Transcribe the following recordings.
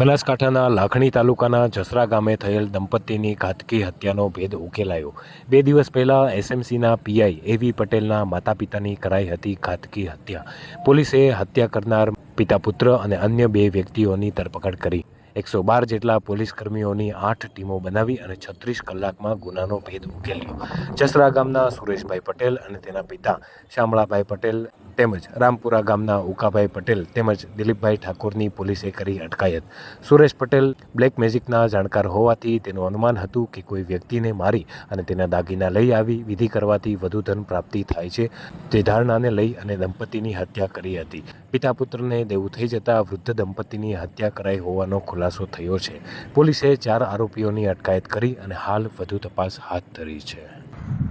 બનાસકાંઠાના લાખણી તાલુકાના જસરા ગામે થયેલ દંપતીની ઘાતકી હત્યાનો ભેદ ઉકેલાયો. બે દિવસ પહેલાં એસએમસીના પીઆઈ એવી પટેલના માતા પિતાની કરાઈ હતી ઘાતકી હત્યા. પોલીસે હત્યા કરનાર પિતા પુત્ર અને અન્ય બે વ્યક્તિઓની ધરપકડ કરી. એકસો બાર જેટલા પોલીસ કર્મીઓની આઠ ટીમો બનાવી અને છત્રીસ કલાકમાં ગુનાનો ભેદ ઉકેલ્યો. જસરા ગામના સુરેશભાઈ પટેલ અને તેના પિતા શામળાભાઈ પટેલ તેમજ રામપુરા ગામના ઉકાભાઈ પટેલ તેમજ દિલીપભાઈ ઠાકોરની પોલીસે કરી અટકાયત. સુરેશ પટેલ બ્લેક મેજિકના જાણકાર હોવાથી તેનું અનુમાન હતું કે કોઈ વ્યક્તિને મારી અને તેના દાગીના લઈ આવી, વિધિ કરવાથી વધુ ધન પ્રાપ્તિ થાય છે, તે ધારણાને લઈ અને દંપતીની હત્યા કરી હતી. પિતા પુત્રને દેવું થઈ જતાં વૃદ્ધ દંપતીની હત્યા કરાઈ હોવાનો ખુલાસો થયો છે. પોલીસે ચાર આરોપીઓની અટકાયત કરી અને હાલ વધુ તપાસ હાથ ધરી છે.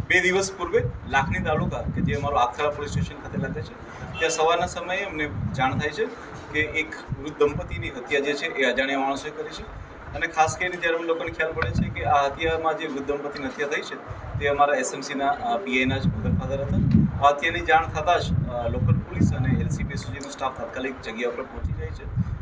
બે દિવસ પૂર્વે લાખણી તાલુકા કે જે અમારો આખરા પોલીસ સ્ટેશન ખાતે લાગે છે, ત્યાં સવારના સમયે અમને જાણ થાય છે કે એક વૃદ્ધ દંપતીની હત્યા જે છે એ અજાણ્યા માણસોએ કરી છે. અને ખાસ કરીને જ્યારે અમને લોકોને ખ્યાલ પડે છે કે આ હત્યામાં જે વૃદ્ધ દંપતીની હત્યા થઈ છે, તે અમારા એસએમસીના પીઆઈના જ મધર ફાધર હતા. હત્યાની જાણ થતાં જ લોકલ પોલીસ અને એલસીબી સુધીનો સ્ટાફ તાત્કાલિક જગ્યા ઉપર પહોંચી જાય છે.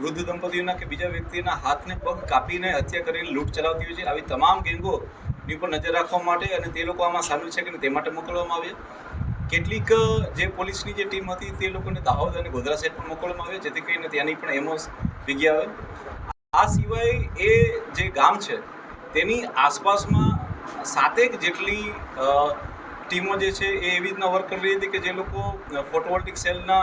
વૃદ્ધ દંપતીઓના કે બીજા વ્યક્તિના હાથને પગ કાપીને હત્યા કરીને લૂંટ ચલાવતી હોય છે. આવી તમામ ગેંગોની પર નજર રાખવા માટે અને તે લોકો આમાં સામેલ છે કે તે માટે મોકલવામાં આવ્યા. કેટલીક જે પોલીસની જે ટીમ હતી તે લોકોને દાહોદ અને ગોધરા સાઈડ પણ મોકલવામાં આવે જેથી કરીને ત્યાંની પણ એમઓ ભીગી આવે. આ સિવાય એ જે ગામ છે, તેની આસપાસમાં સાતેક જેટલી ટીમો જે છે એ એવી રીતના વર્ક કરી રહી હતી કે જે લોકો ફોટોવોલ્ટિક સેલના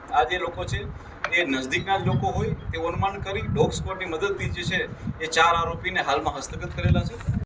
આ જે લોકો છે, એ નજદીકના જ લોકો હોય તે અનુમાન કરી ડોગ સ્કોડની મદદથી જે છે, એ ચાર આરોપીને હાલમાં હસ્તગત કરેલા છે.